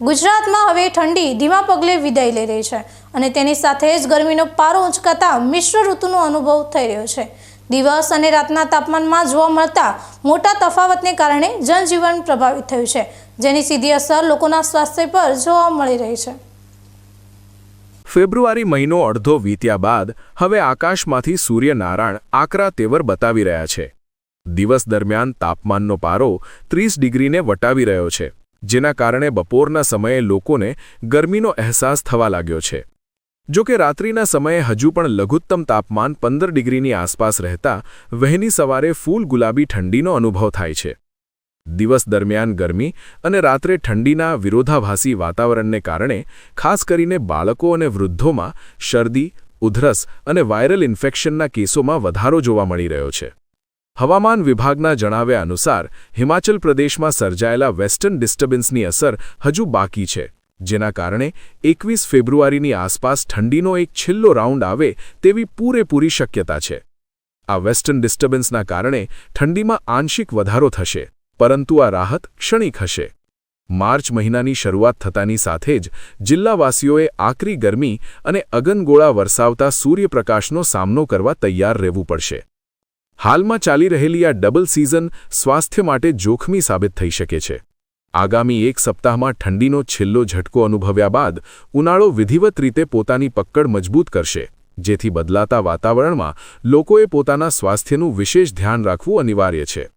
ગુજરાતમાં હવે ઠંડી ધીમા પગલે વિદાય લઈ રહી છે અને તેની સાથે જ ગરમીનો પારો ઉંચકાતા મિશ્ર ઋતુનો અનુભવ થઈ રહ્યો છે. દિવસ અને રાતના તાપમાનમાં જોવા મળતા મોટા તફાવતને કારણે જનજીવન પ્રભાવિત થયું છે, જેની સીધી અસર લોકોના સ્વાસ્થ્ય પર જોવા મળી રહી છે. ફેબ્રુઆરી મહિનો અડધો વીત્યા બાદ હવે આકાશમાંથી સૂર્યનારાયણ આકરા તેવર બતાવી રહ્યા છે. દિવસ દરમિયાન તાપમાનનો પારો ત્રીસ ડિગ્રીને વટાવી રહ્યો છે. જેના કારણે બપોરના સમયે લોકોને ગરમીનો અહેસાસ થવા લાગ્યો છે. જો કે રાત્રિના સમયે હજુ પણ લઘુત્તમ તાપમાન પંદર ડિગ્રીની આસપાસ રહેતા વહેલી સવારે ફૂલ ગુલાબી ઠંડીનો અનુભવ થાય છે. દિવસ દરમિયાન ગરમી અને રાત્રે ઠંડીના વિરોધાભાસી વાતાવરણને કારણે ખાસ કરીને બાળકો અને વૃદ્ધોમાં શરદી, ઉધરસ અને વાયરલ ઇન્ફેક્શનના કેસોમાં વધારો જોવા મળી રહ્યો છે. હવામાન વિભાગના જણાવ્યા અનુસાર, હિમાચલ પ્રદેશમાં સર્જાયેલા વેસ્ટર્ન ડિસ્ટર્બન્સની અસર હજુ બાકી છે. જેના કારણે એકવીસ ફેબ્રુઆરીની આસપાસ ઠંડીનો એક છેલ્લો રાઉન્ડ આવે તેવી પૂરેપૂરી શક્યતા છે. આ વેસ્ટર્ન ડિસ્ટર્બન્સના કારણે ઠંડીમાં આંશિક વધારો થશે, પરંતુ આ રાહત ક્ષણિક હશે. માર્ચ મહિનાની શરૂઆત થતાની સાથે જ જિલ્લાવાસીઓએ આકરી ગરમી અને અગનગોળા વરસાવતા સૂર્યપ્રકાશનો સામનો કરવા તૈયાર રહેવું પડશે. હાલમાં ચાલી રહેલી આ ડબલ સિઝન સ્વાસ્થ્ય માટે જોખમી સાબિત થઈ શકે છે. આગામી એક સપ્તાહમાં ઠંડીનો છેલ્લો ઝટકો અનુભવ્યા બાદ ઉનાળો વિધિવત રીતે પોતાની પકડ મજબૂત કરશે, જેથી બદલાતા વાતાવરણમાં લોકોએ પોતાના સ્વાસ્થ્યનું વિશેષ ધ્યાન રાખવું અનિવાર્ય છે.